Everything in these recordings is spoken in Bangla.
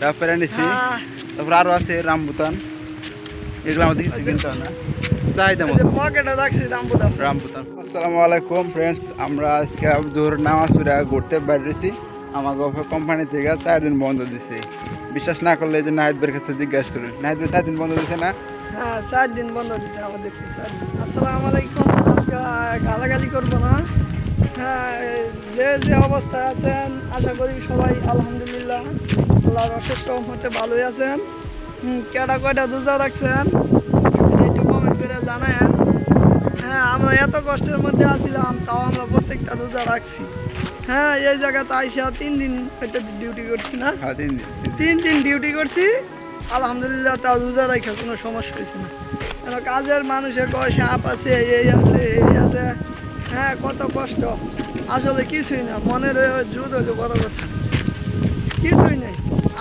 ডাব পেরে নিছি তারপর আরও আছে রামবুতান এগুলো আমাদের কিছু কিনতে হয় না চাহিদা মতো পকেটে রাখছি দাম বুদাম রামবুতান আসসালামু আলাইকুম ফ্রেন্ডস আমরা আজকে জোহর নামাজ পড়ে ঘুরতে বেরিয়েছি আমাকে কোম্পানি থেকে চার দিন বন্ধ দিছে বিশ্বাস না করলে যে নাহিদ বের কাছে জিজ্ঞাসা করুন নাহিদ ভাই চার দিন বন্ধ দিছে না হ্যাঁ চার দিন বন্ধ দিচ্ছে আমাদের আসসালামু আলাইকুম আজকে গালাগালি করব না যে যে অবস্থায় আছেন আশা করি সবাই আলহামদুলিল্লাহ। আল্লাহর অশেষ রহমতে ভালোই আছেন। কেডা কয়টা রোজা রাখছেন? একটু কমেন্ট করে জানায়েন। হ্যাঁ আমরা এত কষ্টের মধ্যে আছিলাম তাও আমরা প্রত্যেকটা রোজা রাখছি। হ্যাঁ এই জায়গাতে আইসা তিন দিন হয়তো ডিউটি করছি না? হ্যাঁ তিন দিন তিন দিন। ডিউটি করছি। আলহামদুলিল্লাহ তাও রোজা রাখা কোনো সমস্যা হয়েছে না। কাজের মানুষের কয় সাপ আছে এই আছে এই আছে। হ্যাঁ কত কষ্ট। আসলে কিছুই না মনের জুদ হলো বড় কথা। কিছুই নেই।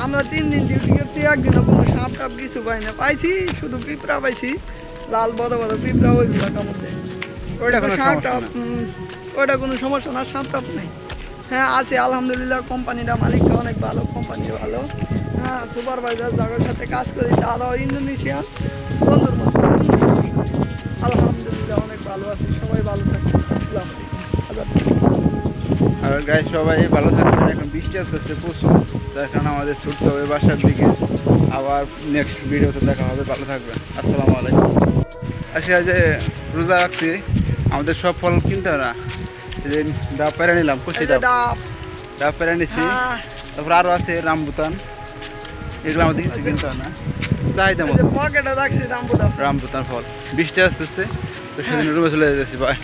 আমরা তিন দিন ডিউটি করছি একদিনও কোনো সাপ টাপ কিছু পাই না। পাইছি শুধু পিঁপড়া পাইছি। লাল বড় বড় পিঁপড়া ওইগুলো কামড় দেয়। ওইটা কোনো সাপ টাপ ওইটা কোনো সমস্যা না সাপ টাপ নেই। হ্যাঁ আছে আলহামদুলিল্লাহ কোম্পানিটা মালিকটা অনেক ভালো কোম্পানি ভালো। হ্যাঁ সুপারভাইজার যাদের সাথে কাজ করি তারাও ইন্দোনেশিয়ান বন্ধুর মতো। আলহামদুলিল্লাহ অনেক ভালো আছে সবাই ভালো থাকে। আর গায়ে সবাই ভালো থাকবেন। এখন বৃষ্টি আসতেছে প্রচুর। তার কারণে আমাদের ছুটতে হবে বাসার দিকে। আবার নেক্সট ভিডিওতে দেখা হবে। ভালো থাকবেন। আসসালামু আলাইকুম। আচ্ছা যে রোজা রাখছি আমাদের সব ফল কিনতে হয় না? এই যে ডাব পেরে নিলাম খুশি ডাব। ডাব। পেরে নিচ্ছি হ্যাঁ। তারপর আরও আছে রামবুতান। এগুলো আমাদের কিছু কিনতে হয় না। চাহিদা মতো রামবুতান। ফল। বৃষ্টি আসতে আসতে তো সেদিন রুমে চলে যেতেছি ভাই